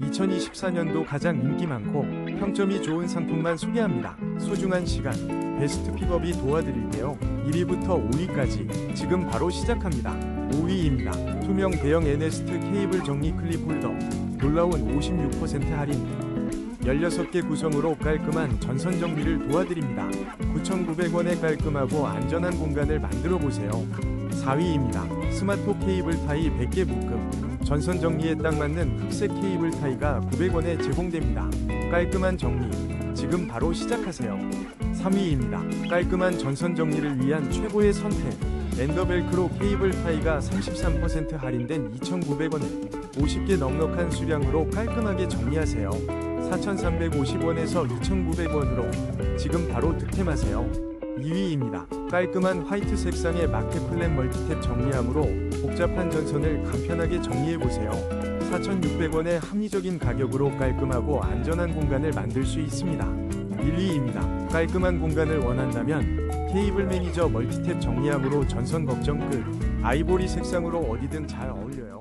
2024년도 가장 인기 많고 평점이 좋은 상품만 소개합니다. 소중한 시간, 베스트 픽업이 도와드릴게요. 1위부터 5위까지 지금 바로 시작합니다. 5위입니다. 투명 대형 에네스트 케이블 정리 클립 홀더. 놀라운 56% 할인. 16개 구성으로 깔끔한 전선 정리를 도와드립니다. 9,900원에 깔끔하고 안전한 공간을 만들어 보세요. 4위입니다. 스마트 케이블 타이 100개 묶음. 전선 정리에 딱 맞는 흑색 케이블 타이가 900원에 제공됩니다. 깔끔한 정리. 지금 바로 시작하세요. 3위입니다. 깔끔한 전선 정리를 위한 최고의 선택. 엔더벨크로 케이블 타이가 33% 할인된 2,900원에 50개 넉넉한 수량으로 깔끔하게 정리하세요. 4,350원에서 2,900원으로 지금 바로 득템하세요. 2위입니다. 깔끔한 화이트 색상의 마켓 플랫 멀티탭 정리함으로 복잡한 전선을 간편하게 정리해보세요. 4,600원의 합리적인 가격으로 깔끔하고 안전한 공간을 만들 수 있습니다. 1위입니다. 깔끔한 공간을 원한다면 케이블 매니저 멀티탭 정리함으로 전선 걱정 끝. 아이보리 색상으로 어디든 잘 어울려요.